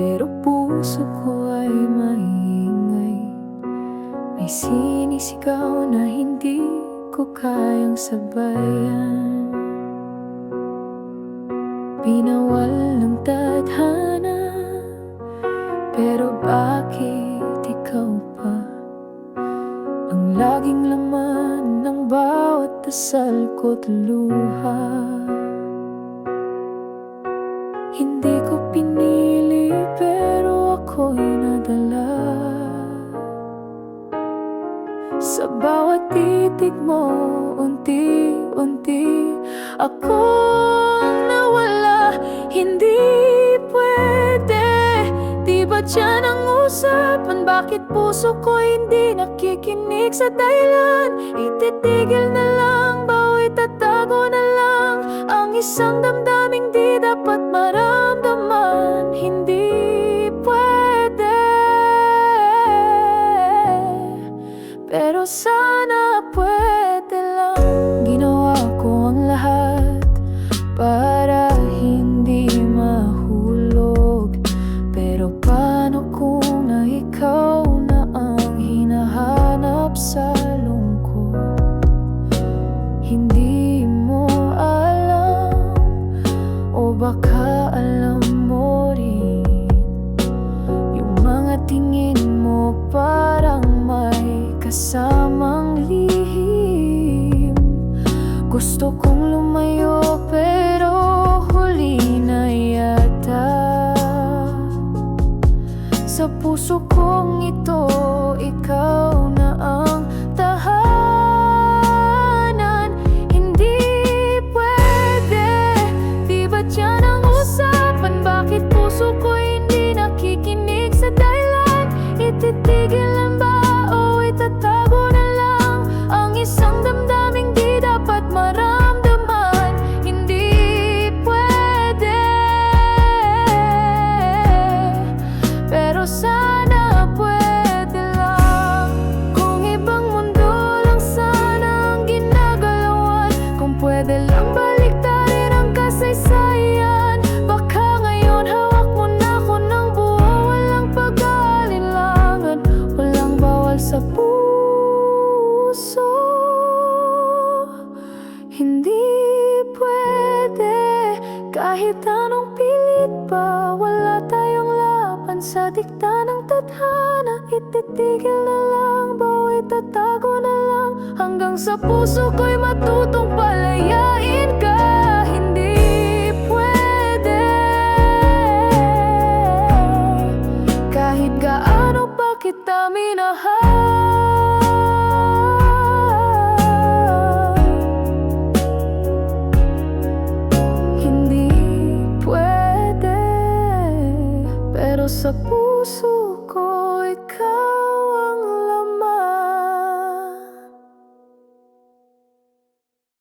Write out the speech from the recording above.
Pero puso ko ay maingay. May sinisigaw na hindi ko kayang sabayan. Pinawal ng tadhana Pero bakit ikaw pa? Ang laging laman ng bawat dasal ko't luha. Ako'y nadala Sa bawat titig mo, unti-unti Akong nawala, hindi pwede Di ba dyan ang usapan? Bakit puso ko hindi nakikinig sa dahilan? Ititigil na lang, bawat tatago na lang Ang isang damdaming di dapat maramdaman Hindi ikaw na ang hinahanap sa lungkot. Hindi mo alam O baka alam mo rin Yung mga tingin mo parang may kasamang lihim. Gusto kong lumayo pero huli na yata. Sa puso kong pwede lang baliktarin ang kasaysayan. Hawak mo na ako ng buo. Walang pag-aalilangan. Walang bawal sa puso. Hindi pwede. Kahit anong pilit pa Wala tayong laban dikta ng tadhana. Ititigil lang Bawat tatago na lang. Hanggang sa puso ko'y matutong kita minahal Hindi pwede. Pero sa puso